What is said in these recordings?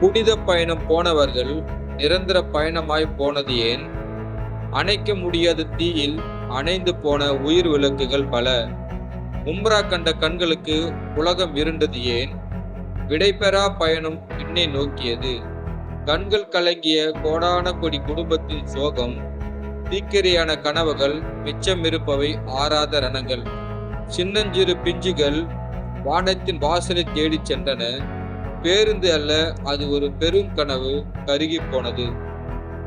புனித பயணம் போனவர்கள் நிரந்தர பயணமாய் போனது ஏன்? அணைக்க முடியாத தீயில் அணைந்து போன உயிர் விளக்குகள் பல. உம்ரா கண்ட கண்களுக்கு உலகம் இருண்டது ஏன்? விடைபெறா பயணம் பின்னே நோக்கியது. கண்கள் கலங்கிய கோடான கொடி குடும்பத்தின் சோகம். தீக்கிரையான கனவுகள் மிச்சமிருப்பவை ஆறாத ரணங்கள். சின்னஞ்சிறு பிஞ்சுகள் வானத்தின் வாசலை தேடிச் சென்றன. பேருந்து அல்ல அது ஒரு பெரும் கனவு கருகி போனது.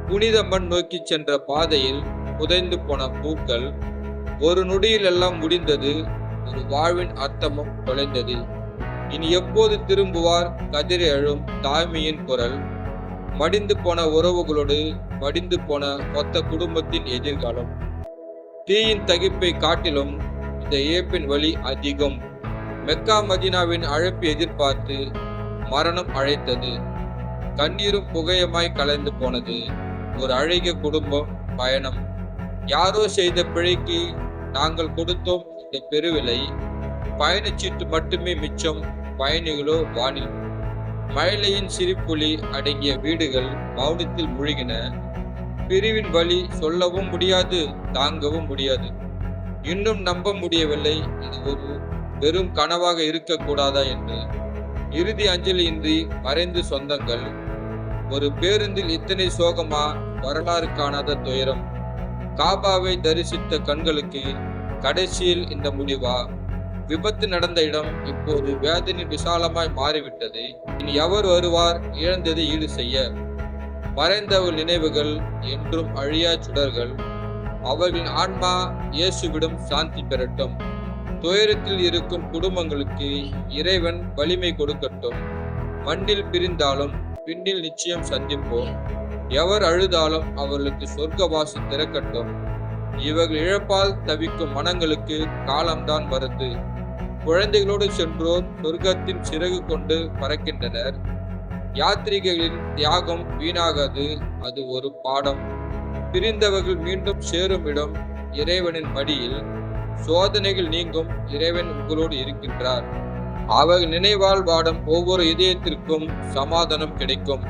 புனித மண் நோக்கி சென்ற பாதையில் புதைந்து போன பூக்கள் ஒரு நொடியில் எல்லாம் முடிந்தது ஒரு வாழ்வின் அர்த்தமும் தொலைந்தது. இனி எப்போது திரும்புவார் கதிரை அழும் தாய்மையின் குரல்? மடிந்து போன உறவுகளோடு மடிந்து போன மொத்த குடும்பத்தின் எதிர்காலம். தீயின் தகிப்பை காட்டிலும் இந்த இயப்பின் வழி அதிகம். மெக்கா மதினாவின் அழைப்பு எதிர்பார்த்து மரணம் அழைத்தது. கண்ணீரும் புகையமாய் கலந்து போனது. ஒரு அழகிய குடும்பம் பயணம். யாரோ செய்த பிழைக்கு நாங்கள் கொடுத்தோம் இந்த பெருவிலை. பயணச்சீட்டு மட்டுமே மிச்சம் பயணிகளோ வானில். மழையின் சிரிப்புலி அடங்கிய வீடுகள் மௌனத்தில் முழுகின. பிரிவின் வழி சொல்லவும் முடியாது தாங்கவும் முடியாது. இன்னும் நம்ப முடியவில்லை இது ஒரு வெறும் கனவாக இருக்கக்கூடாதா என்று. இறுதி அஞ்சலியின்றி மறைந்து சொந்தங்கள். ஒரு பேருந்தில் இத்தனை சோகமா வரலாறு காணாத துயரம். காபாவை தரிசித்த கண்களுக்கு கடைசியில் இந்த முடிவா? விபத்து நடந்த இடம் இப்போது வேதனை விசாலமாய் மாறிவிட்டது. இனி எவர் வருவார் இழந்ததை ஈடு செய்ய? மறைந்தவர் நினைவுகள் என்றும் அழியா சுடர்கள். அவர்களின் ஆன்மா இயேசுவிடம் சாந்தி பெறட்டும். துயரத்தில் இருக்கும் குடும்பங்களுக்கு இறைவன் வலிமை கொடுக்கட்டும். மண்ணில் பிரிந்தாலும் பின்னில் நிச்சயம் சந்திப்போம். எவர் அழுதாலும் அவர்களுக்கு சொர்க்கவாசி திறக்கட்டும். இவர்கள் இழப்பால் தவிக்கும் மனங்களுக்கு காலம்தான் வருது. குழந்தைகளோடு சென்றோர் சொர்க்கத்தின் சிறகு கொண்டு பறக்கின்றனர். யாத்ரீகர்களின் தியாகம் வீணாகாது அது ஒரு பாடம். பிரிந்தவர்கள் மீண்டும் சேரும் இடம் இறைவனின் மடியில். சோதனைகள் நீங்கும் இறைவன் உங்களோடு இருக்கின்றார். அவர் நினைவால் வாடும் ஒவ்வொரு இதயத்திற்கும் சமாதானம் கிடைக்கும்.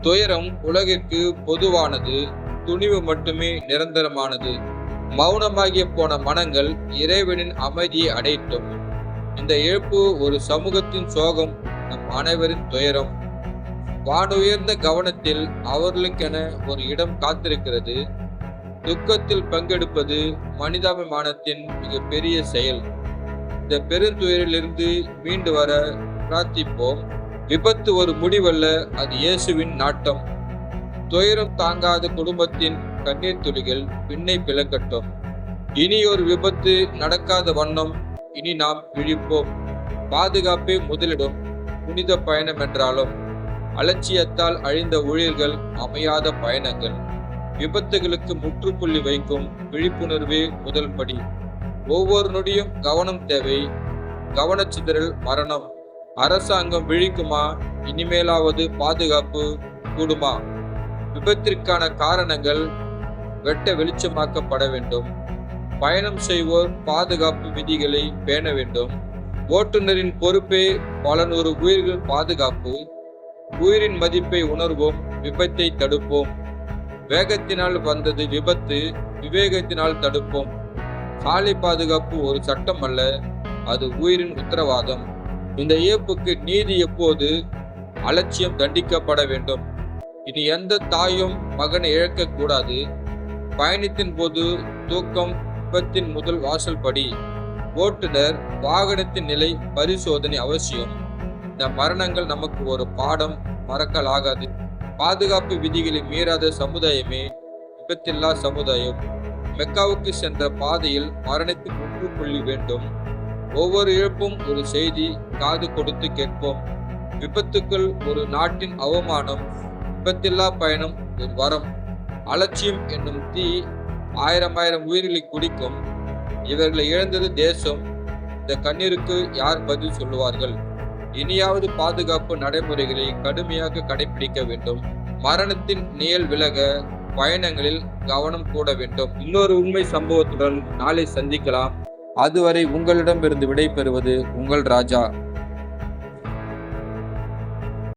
துயரம் உலகிற்கு பொதுவானது துணிவு மட்டுமே நிரந்தரமானது. மௌனமாகிய போன மனங்கள் இறைவனின் அமைதியை அடையட்டும். இந்த இழப்பு ஒரு சமூகத்தின் சோகம் நம் அனைவரின் துயரம். வானுயர்ந்த கவனத்தில் அவர்களுக்கென ஒரு இடம் காத்திருக்கிறது. துக்கத்தில் பங்கெடுப்பது மனிதாபிமானத்தின் மிகப்பெரிய செயல். இந்த பெருந்துயரிலிருந்து மீண்டு வர பிரார்த்திப்போம். விபத்து ஒரு முடிவல்ல அது இயேசுவின் நாட்டம். துயரம் தாங்காத குடும்பத்தின் கண்ணீர் துளிகள் பின்னை பிளக்கட்டும். இனி ஒரு விபத்து நடக்காத வண்ணம் இனி நாம் விழிப்போம். பாதுகாப்பே முதலிடும் புனித பயணம் என்றாலும் அலட்சியத்தால் அழிந்த ஊழியர்கள் அமையாத பயணங்கள். விபத்துகளுக்கு முற்றுப்புள்ளி வைக்கும் விழிப்புணர்வே முதல் படி. ஒவ்வொரு நொடியும் கவனம் தேவை. கவனச்சிதறல் மரணம். அரசாங்கம் விழிக்குமா? இனிமேலாவது பாதுகாப்பு கூடுமா? விபத்திற்கான காரணங்கள் வெட்ட வெளிச்சமாக்கப்பட வேண்டும். பயணம் செய்வோர் பாதுகாப்பு விதிகளை பேண வேண்டும். ஓட்டுநரின் பொறுப்பே பல நூறு உயிர்கள் பாதுகாப்பு. உயிரின் மதிப்பை உணர்வோம் விபத்தை தடுப்போம். வேகத்தினால் வந்தது விபத்து விவேகத்தினால் தடுப்போம். சாலை பாதுகாப்பு ஒரு சட்டம் அல்ல அது உயிரின் உத்தரவாதம். இந்த இயப்புக்கு நீதி எப்போது? அலட்சியம் தண்டிக்கப்பட வேண்டும். இனி எந்த தாயும் மகனை இழக்கக்கூடாது பயணத்தின் போது தூக்கம் விபத்தின் முதல் வாசல் படி. ஓட்டுநர் வாகனத்தின் நிலை பரிசோதனை அவசியம். இந்த மரணங்கள் நமக்கு ஒரு பாடம் மறக்கலாகாது. பாதுகாப்பு விதிகளை மீறாத சமுதாயமே விபத்தில்லா சமுதாயம். மெக்காவுக்கு சென்ற பாதையில் மரணத்தின் முற்றுப்புள்ளி வேண்டும். ஒவ்வொரு இழப்பும் ஒரு செய்தி காது கொடுத்து கேட்போம். விபத்துக்கள் ஒரு நாட்டின் அவமானம் விபத்தில்லா பயணம் ஒரு வரம். அலட்சியம் என்னும் தீ ஆயிரம் ஆயிரம் உயிர்களை குடிக்கும். இவர்களை இழந்தது தேசம். இந்த கண்ணீருக்கு யார் பதில் சொல்லுவார்கள்? இனியாவது பாதுகாப்பு நடைமுறைகளை கடுமையாக கடைபிடிக்க வேண்டும். மரணத்தின் நிழல் விலக பயணங்களில் கவனம் கூட வேண்டும். இன்னொரு உண்மை சம்பவத்துடன் நாளை சந்திக்கலாம். அதுவரை உங்களிடமிருந்து விடை பெறுவது உங்கள் ராஜா.